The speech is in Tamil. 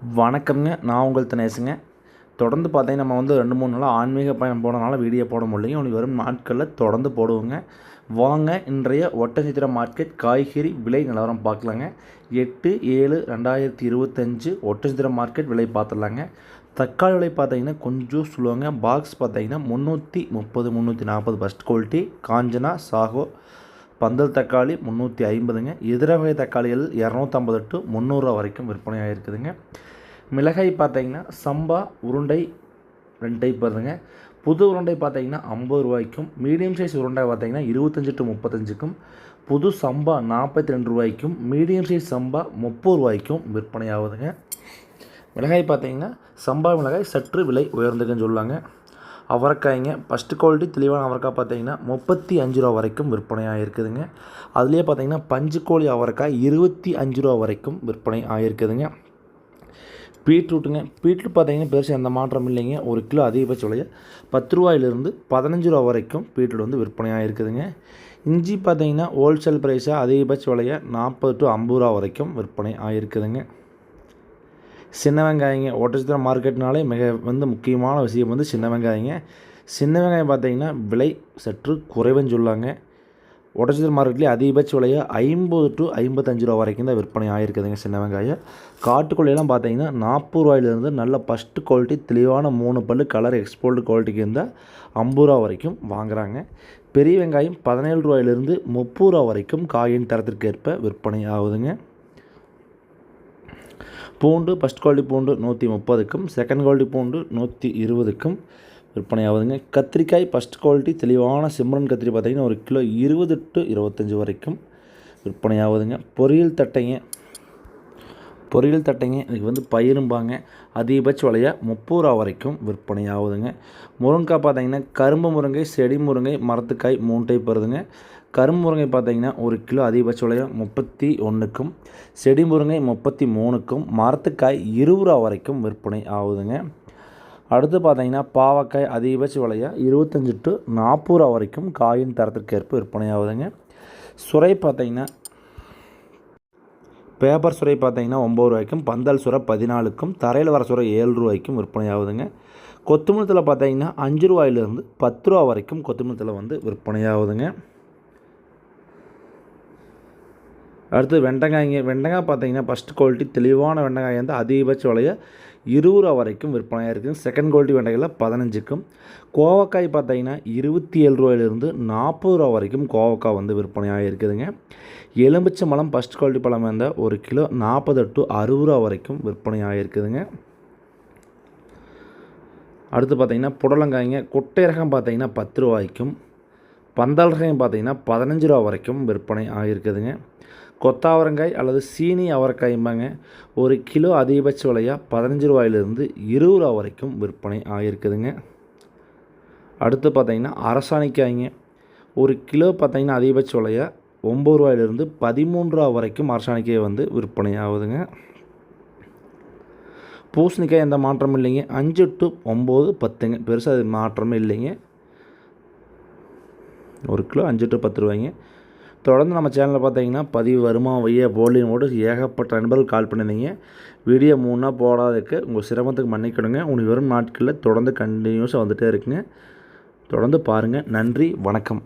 வணக்கம்ங்க. நான் உங்கள் தினேசுங்க. தொடர்ந்து பார்த்தீங்கன்னா நம்ம வந்து ரெண்டு மூணு நாளாக ஆன்மீக பயணம் போனனால வீடியோ போட முடியலைங்க. உனக்கு வரும் நாட்களில் தொடர்ந்து போடுவோங்க. வாங்க இன்றைய ஒட்டச்சித்திர மார்க்கெட் காய்கறி விலை நிலவரம் பார்க்கலாங்க. எட்டு ஏழு ரெண்டாயிரத்தி இருபத்தஞ்சு ஒட்டச்சித்திர மார்க்கெட் விலை பார்த்துடலாங்க. தக்காளி விலை பார்த்தீங்கன்னா கொஞ்சம் சொல்லுவாங்க பாக்ஸ் பார்த்தீங்கன்னா முந்நூற்றி முப்பது முந்நூற்றி நாற்பது ஃபஸ்ட் குவாலிட்டி காஞ்சனா சாகோ பந்தல் தக்காளி முந்நூற்றி ஐம்பதுங்க. இதர வகை தக்காளிகள் இரநூத்தம்பது டு முந்நூறுரூவா வரைக்கும் விற்பனை ஆகிருக்குதுங்க மிளகாய் பார்த்தீங்கன்னா சம்பா உருண்டை ரெண்டு டைப் வருதுங்க. புது உருண்டை பார்த்தீங்கன்னா ஐம்பது ரூபாய்க்கும் மீடியம் சைஸ் உருண்டை பார்த்தீங்கன்னா இருபத்தஞ்சி டு முப்பத்தஞ்சுக்கும் புது சம்பா நாற்பத்தி ரெண்டு ரூபாய்க்கும் மீடியம் சைஸ் சம்பா முப்பது ரூபாய்க்கும் விற்பனை ஆகுதுங்க மிளகாய் பார்த்தீங்கன்னா சம்பா மிளகாய் சற்று விலை உயர்ந்துக்குன்னு சொல்லுவாங்க அவரைக்காய்ங்க. ஃபஸ்ட்டு குவாலிட்டி தெளிவான அவரைக்காய் பார்த்தீங்கன்னா முப்பத்தி அஞ்சு ரூபா வரைக்கும் விற்பனை ஆகிருக்குதுங்க அதுலேயே பார்த்தீங்கன்னா பஞ்சு கோழி அவரைக்காய் இருபத்தி அஞ்சு ரூபா வரைக்கும் விற்பனை ஆகிருக்குதுங்க பீட்ரூட்டுங்க. பீட்ரூட் பார்த்தீங்கன்னா பெருசாக எந்த மாற்றம் இல்லைங்க. ஒரு கிலோ அதிகபட்ச விலையை பத்து ரூபாயிலிருந்து பதினஞ்சு ரூபா வரைக்கும் பீட்ரூட் வந்து விற்பனை ஆகிருக்குதுங்க இஞ்சி பார்த்தீங்கன்னா ஹோல்சேல் ப்ரைஸாக அதிகபட்ச விலையை நாற்பது டு ஐம்பது ரூபா வரைக்கும் விற்பனை ஆகிருக்குதுங்க சின்ன வெங்காயங்க ஒட்டச்சத்திர மார்க்கெட்னாலே மிக வந்து முக்கியமான விஷயம் வந்து சின்ன வெங்காயங்க. சின்ன வெங்காயம் பார்த்தீங்கன்னா விலை சற்று குறைவுன்னு சொல்லாங்க. ஒட்டச்சத்திர மார்க்கெட்லேயே அதிகபட்ச விலையாக ஐம்பது டு ஐம்பத்தஞ்சு ரூபா வரைக்கும் தான் விற்பனை ஆகிருக்குதுங்க சின்ன வெங்காயம். காட்டுக்கொள்ளையெல்லாம் பார்த்தீங்கன்னா நாற்பது ரூபாயிலேருந்து நல்ல ஃபஸ்ட்டு குவாலிட்டி தெளிவான மூணு பல்லு கலர் எக்ஸ்போர்ட் குவாலிட்டிக்கு இருந்தால் ஐம்பது ரூபா வரைக்கும் வாங்குகிறாங்க பெரிய வெங்காயம் பதினேழு ரூபாயிலிருந்து முப்பது ரூபா வரைக்கும் காயின் தரத்திற்கேற்ப விற்பனை ஆகுதுங்க. பூண்டு ஃபஸ்ட் குவாலிட்டி பூண்டு நூற்றி முப்பதுக்கும் செகண்ட் குவாலிட்டி பூண்டு நூற்றி இருபதுக்கும் விற்பனை ஆகுதுங்க கத்திரிக்காய் ஃபஸ்ட் குவாலிட்டி தெளிவான சிம்ரன் கத்திரி பார்த்திங்கன்னா ஒரு கிலோ இருபது டு இருபத்தஞ்சி வரைக்கும் விற்பனை ஆகுதுங்க பொரியல் தட்டைங்க பொரியல் தட்டைங்க இன்றைக்கி வந்து பயிரும்பாங்க. அதிகபட்ச விலையாக முப்பது ரூபா வரைக்கும் விற்பனை ஆகுதுங்க முருங்கைக்காய் பார்த்தீங்கன்னா கரும்பு முருங்கை செடி முருங்கை மரத்துக்காய் மூணு டைப் வருதுங்க. கரும்பு முருங்கை பார்த்தீங்கன்னா ஒரு கிலோ அதிகபட்ச விலையாக முப்பத்தி ஒன்றுக்கும் செடி முருங்கை முப்பத்தி மூணுக்கும் மரத்துக்காய் இருபது ரூபா வரைக்கும் விற்பனை ஆகுதுங்க அடுத்து பார்த்தீங்கன்னா பாவக்காய் அதிகபட்ச விலையாக இருபத்தஞ்சி டு நாற்பது ரூபா வரைக்கும் காயின் தரத்திற்கேற்ப விற்பனை ஆகுதுங்க சுரை பார்த்தீங்கன்னா பேப்பர் சுரை பார்த்தீங்கன்னா ஒம்பது ரூபாய்க்கும் பந்தல் சுரை பதினாலுக்கும் தரையில் வர சுரை ஏழு ரூபாய்க்கும் விற்பனை ஆகுதுங்க கொத்தமல்லத்தில் பார்த்தீங்கன்னா அஞ்சு ரூபாயிலிருந்து பத்து ரூபா வரைக்கும் கொத்தமல்லத்தில் வந்து விற்பனை ஆகுதுங்க அடுத்து வெண்டைக்காய்ங்க வெண்டைக்காய் பார்த்தீங்கன்னா ஃபஸ்ட் குவாலிட்டி தெளிவான வெண்டைக்காய் வந்து அதிகபட்ச விலையை இருபது ரூபா வரைக்கும் விற்பனையாக இருக்குது. செகண்ட் குவாலிட்டி வெண்டைக்காயில் பதினஞ்சுக்கும். கோவக்காய் பார்த்தீங்கன்னா இருபத்தி ஏழு ரூபாயிலிருந்து நாற்பது ரூபா வரைக்கும் கோவக்காய் வந்து விற்பனையாக இருக்குதுங்க. எலுமிச்சை மலம் ஃபஸ்ட் குவாலிட்டி பழம் இருந்தால் ஒரு கிலோ நாற்பது டு அறுபது ரூபா வரைக்கும் விற்பனையாக இருக்குதுங்க. அடுத்து பார்த்தீங்கன்னா புடலங்காய்ங்க குட்டை ரகம் பார்த்தீங்கன்னா பத்து ரூபாய்க்கும் பந்தல் ரகம் பார்த்தீங்கன்னா பதினஞ்சு ரூபா வரைக்கும் விற்பனை ஆகியிருக்குதுங்க கொத்தாவரங்காய் அல்லது சீனி அவரைக்காய்ம்பாங்க. ஒரு கிலோ அதிகபட்ச விலையாக பதினஞ்சு ரூபாயிலிருந்து இருபது ரூபா வரைக்கும் விற்பனை ஆகியிருக்குதுங்க. அடுத்து பார்த்திங்கன்னா அரசாணிக்காய்ங்க. ஒரு கிலோ பார்த்திங்கன்னா அதிகபட்ச விலையாக ஒம்பது ரூபாயிலிருந்து பதிமூன்று ரூபா வரைக்கும் அரசாணிக்காய் வந்து விற்பனை ஆகுதுங்க. பூசணிக்காய் எந்த மாற்றமும் இல்லைங்க. அஞ்சு டு ஒம்பது பத்துங்க. பெருசாக அது மாற்றமே இல்லைங்க. ஒரு கிலோ அஞ்சு டு பத்து ரூபாய்ங்க. தொடர்ந்து நம்ம சேனலில் பார்த்தீங்கன்னா பதிவு வருமா வைய போலியோடு ஏகப்பட்ட நண்பர்கள் கால் பண்ணியிருந்தீங்க. வீடியோ மூணாக போடாததுக்கு உங்கள் சிரமத்துக்கு மன்னிக்கணுங்க. உங்களுக்கு வரும் நாட்களில் தொடர்ந்து கண்டினியூஸாக வந்துகிட்டே இருக்குங்க. தொடர்ந்து பாருங்கள் நன்றி. வணக்கம்.